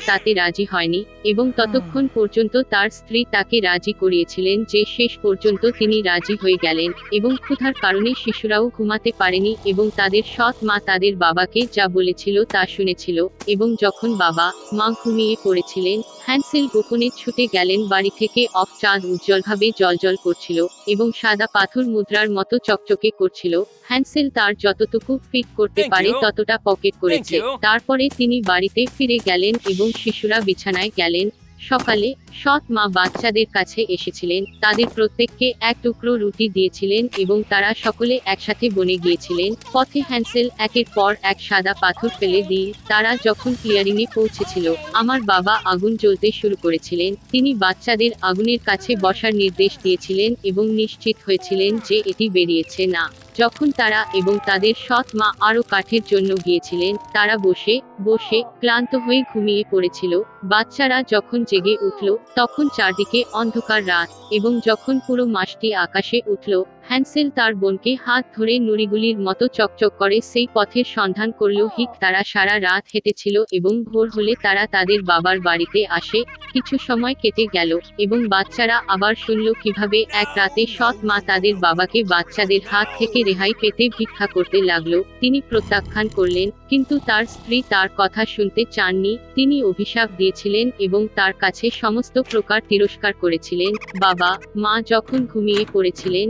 তাতে রাজি হয়নি এবং ততক্ষণ পর্যন্ত তার স্ত্রী তাকে রাজি করিয়েছিলেন যে শেষ পর্যন্ত তিনি রাজি হয়ে গেলেন এবং ক্ষুধার কারণে শিশুরাও ঘুমাতে পারেনি এবং তাদের সৎ মা তাদের বাবাকে যা বলেছিল তা শুনেছিল এবং যখন বাবা মা ঘুমিয়ে পড়েছিলেন হ্যান্সেল গোপনে ছুটে গেলেন বাড়ি থেকে অফ চাঁদ উজ্জ্বলভাবে জলজল করছিল এবং সাদা পাথর মুদ্রার মতো চকচকে করছিল। হ্যান্সেল তার যতটুকু ফিট করতে পারে ততটা পকেট করেছে। তারপরে তিনি বাড়িতে ফিরে গেলেন এবং শিশুরা বিছানায় গেলেন। সকালে সৎ মা বাচ্চাদের কাছে এসেছিলেন, তাদের প্রত্যেককে এক টুকরো রুটি দিয়েছিলেন এবং তারা সকলে একসাথে বনে গিয়েছিলেন। পথে হ্যান্সেল একের পর এক সাদা পাথর ফেলে দিয়ে তারা যখন ক্লিয়ারিং এ পৌঁছেছিল, আমার বাবা আগুন জ্বলতে শুরু করেছিলেন। তিনি বাচ্চাদের আগুনের কাছে বসার নির্দেশ দিয়েছিলেন এবং নিশ্চিত হয়েছিলেন যে এটি বেরিয়েছে না। যখন তারা এবং তাদের সৎ মা আরও কাঠের জন্য গিয়েছিলেন, তারা বসে বসে ক্লান্ত হয়ে ঘুমিয়ে পড়েছিল। বাচ্চারা যখন জেগে উঠল তখন চারদিকে অন্ধকার রাত এবং যখন পুরো মাসটি আকাশে উঠল হ্যান্সেল তার বোনকে হাত ধরে নুড়িগুলির মতো চকচক করে সেই পথের সন্ধান করল হিক তারা সারা রাত হেঁটেছিল এবং ভোর হলে তারা তাদের বাবার বাড়িতে আসে, কিছু সময় কেটে গেল এবং বাচ্চারা আবার শুনল কীভাবে এক রাতে সৎ মা তাদের বাবাকে বাচ্চাদের হাত থেকে রেহাই পেতে ভিক্ষা করতে লাগল। তিনি প্রত্যাখ্যান করলেন, কিন্তু তার স্ত্রী তার কথা শুনতে চাননি। তিনি অভিশাপ দিয়েছিলেন এবং তার কাছে সমস্ত প্রকার তিরস্কার করেছিলেন। বাবা, মা যখন ঘুমিয়ে পড়েছিলেন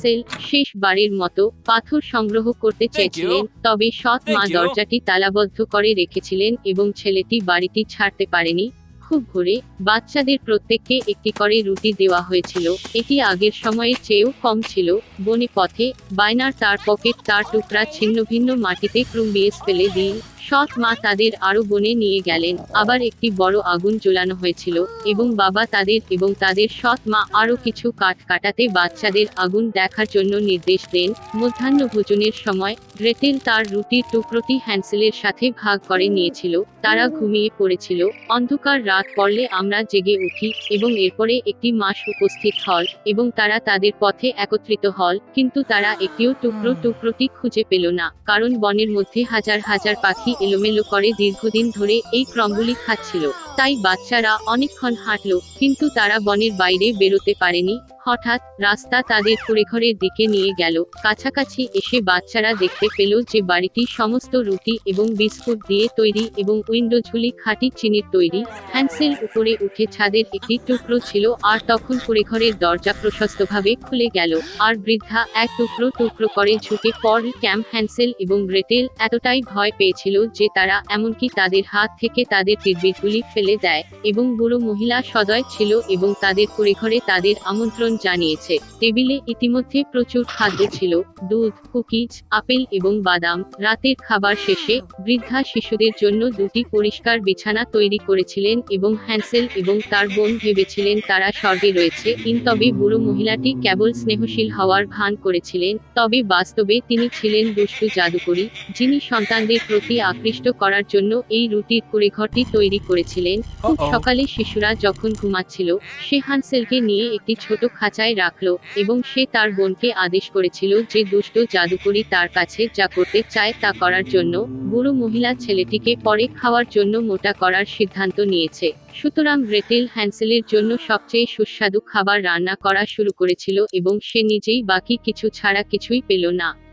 হ্যান্সেল শেষবারের মতো পাথর সংগ্রহ করতে চেয়েছিলেন তবে সৎ মা দরজাটি তালাবদ্ধ করে রেখেছিলেন এবং ছেলেটি বাড়িটি ছাড়তে পারেনি। খুব ভোরে বাচ্চাদের প্রত্যেককে একটি করে রুটি দেওয়া হয়েছিল। এটি আগের সময়ের চেয়েও কম ছিল। বনে পথে বায়নার তার পকেট তার টুকরা ছিন্ন ভিন্ন মাটিতে ক্রুম্বিয়েস ফেলে দিন। সৎ মা তাদের আরও বনে নিয়ে গেলেন। আবার একটি বড় আগুন জ্বলানো হয়েছিল এবং বাবা তাদের এবং তাদের সৎ মা আরও কিছু কাঠ কাটাতে বাচ্চাদের আগুন দেখার জন্য নির্দেশ দেন। মধ্যাহ্ন ভোজনের সময় গ্রেটেল তার রুটির টুকরোটি হ্যান্সেলের সাথে ভাগ করে নিয়েছিল। তারা ঘুমিয়ে পড়েছিল। অন্ধকার রাত পড়লে আমরা জেগে উঠি এবং এরপরে একটি মাস উপস্থিত হল এবং তারা তাদের পথে একত্রিত হল, কিন্তু তারা একটিও টুকরো টুকরোটি খুঁজে পেল না, কারণ বনের মধ্যে হাজার হাজার পাখি এলোমেলো করে দীর্ঘদিন ধরে এই ক্রমগুলি খাচ্ছিল। তাই বাচ্চারা অনেকক্ষণ হাঁটলো, কিন্তু তারা বনের বাইরে বেরোতে পারেনি। হঠাৎ রাস্তা তাদের কুড়েঘরের দিকে নিয়ে গেল। কাছাকাছি এসে বাচ্চারা দেখতে পেল যে বাড়িটি সমস্ত রুটি এবং বিস্কুট দিয়ে তৈরি এবং উইন্ডো ঝুলি খাঁটি চিনির তৈরি। হ্যান্সেল উপরে উঠে ছাদের একটি টুকরো ছিল আর তখন কুড়েঘরের দরজা প্রশস্তভাবে খুলে গেল। আর বৃদ্ধা এক টুকরো টুকরো করে ঝুঁকে পর ক্যাম্প হ্যান্সেল এবং গ্রেটেল এতটাই ভয় পেয়েছিল যে তারা, এমনকি তাদের হাত থেকে তাদের তীরবিদগুলি ফেলে দেয়, এবং বুড়ো মহিলা সদয় ছিল এবং তাদের কুড়েঘরে তাদের আমন্ত্রণ জানিয়েছে। টেবিলে ইতিমধ্যে প্রচুর খাদ্য ছিল, দুধ, কুকিজ, আপেল এবং বাদাম। রাতের খাবার শেষে বৃদ্ধা শিশুদের জন্য দুটি পরিষ্কার বিছানা তৈরি করেছিলেন এবং হ্যান্সেল এবং তার বোন ভেবেছিলেন তারা স্বর্গে রয়েছে। ইন তবে বুড়ো মহিলাটি কেবল স্নেহশীল হওয়ার ভান করেছিলেন, তবে বাস্তবে তিনি ছিলেন দুষ্টু জাদুকরী, যিনি সন্তানদের প্রতি আকৃষ্ট করার জন্য এই রুটির কুড়েঘরটি তৈরি করেছিলেন। খুব সকালে শিশুরা যখন ঘুমাচ্ছিল সে হানসেলকে নিয়ে একটি ছোট খাঁচায় রাখল এবং সে তার বোনকে আদেশ করেছিল যে দুষ্ট জাদুকরি তার কাছে যা করতে চায় তা করার জন্য বুড়ো মহিলা ছেলেটিকে পরে খাওয়ার জন্য মোটা করার সিদ্ধান্ত নিয়েছে। সুতরাং গ্রেটেল হ্যান্সেলের জন্য সবচেয়ে সুস্বাদু খাবার রান্না করা শুরু করেছিল এবং সে নিজেই বাকি কিছু ছাড়া কিছুই পেল না।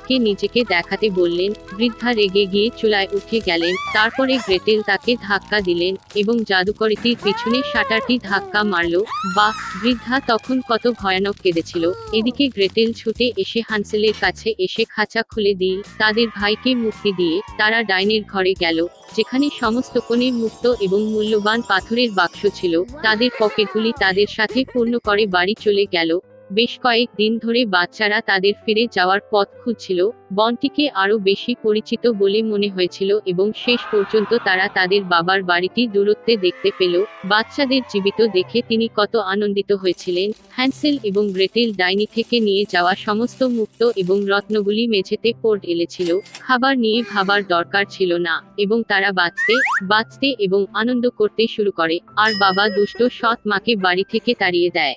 ডাইনিকে নিজেকে দেখাতে বললেন, বৃদ্ধা রেগে গিয়ে চুলায় উঠে গেলেন, তারপরে গ্রেটেল তাকে ধাক্কা দিলেন এবং জাদুকরিটির পিছনে শাটারটি ধাক্কা মারল, বাহ, বৃদ্ধা তখন কত ভয়ানক কেঁদেছিল, এদিকে গ্রেটেল ছুটে এসে হানসেলের কাছে এসে খাঁচা খুলে দিয়ে তাদের ভাইকে মুক্তি দিয়ে তারা ডাইনের ঘরে গেল, যেখানে সমস্ত কোণে মুক্ত এবং মূল্যবান পাথরের বাক্স ছিল, তাদের পকেটগুলি তাদের সাথে পূর্ণ করে বাড়ি চলে গেল বেশ কয়েক দিন ধরে বাচ্চারা তাদের ফিরে যাওয়ার পথ খুঁজছিল, বনটিকে আরও বেশি পরিচিত বলে মনে হয়েছিল এবং শেষ পর্যন্ত তারা তাদের বাবার বাড়িটি দূরত্বে দেখতে পেল। বাচ্চাদের জীবিত দেখে তিনি কত আনন্দিত হয়েছিলেন। হ্যান্সেল এবং গ্রেটেল ডাইনি থেকে নিয়ে যাওয়া সমস্ত মুক্ত এবং রত্নগুলি মেঝেতে পোর্ট এলেছিল। খাবার নিয়ে ভাবার দরকার ছিল না এবং তারা বাঁচতে বাঁচতে এবং আনন্দ করতে শুরু করে। আর বাবা দুষ্ট সৎ মাকে বাড়ি থেকে তাড়িয়ে দেয়।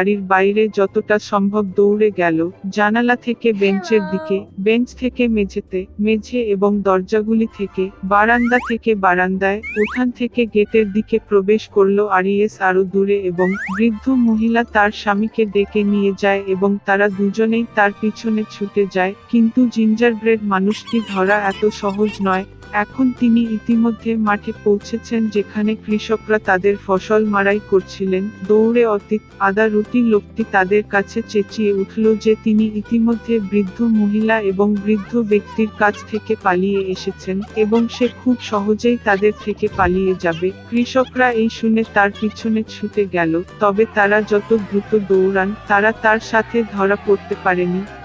বাড়ির বাইরে যতটা সম্ভব দৌড়ে গেল জানালা থেকে বেঞ্চের দিকে বেঞ্চ থেকে মেঝেতে মেঝে এবং দরজাগুলি থেকে বারান্দা থেকে বারান্দায় উঠান থেকে গেটের দিকে প্রবেশ করল আরিয়েস আরও দূরে এবং বৃদ্ধ মহিলা তার স্বামীকে ডেকে নিয়ে যায় এবং তারা দুজনেই তার পিছনে ছুটে যায় কিন্তু জিঞ্জার ব্রেড মানুষটি ধরা এত সহজ নয় এখন তিনি ইতিমধ্যে মাঠে পৌঁছেছেন যেখানে কৃষকরা তাদের ফসল মারাই করছিলেন। দৌড়ে অতীত আদা রুটি লোকটি তাদের কাছে চেঁচিয়ে উঠল যে তিনি ইতিমধ্যে বৃদ্ধ মহিলা এবং বৃদ্ধ ব্যক্তির কাছ থেকে পালিয়ে এসেছেন এবং সে খুব সহজেই তাদের থেকে পালিয়ে যাবে। কৃষকরা এই শুনে তার পিছনে ছুটে গেল, তবে তারা যত দ্রুত দৌড়ান, তারা তার সাথে ধরা পড়তে পারেনি।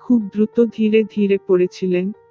খুব দ্রুত ধীরে ধীরে পড়েছিলেন।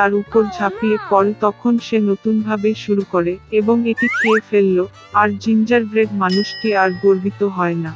তার উপর ঝাঁপিয়ে পড়ে তখন সে নতুনভাবে শুরু করে এবং এটি খেয়ে ফেলল, আর জিঞ্জার ব্রেড মানুষটি আর গর্বিত হয় না।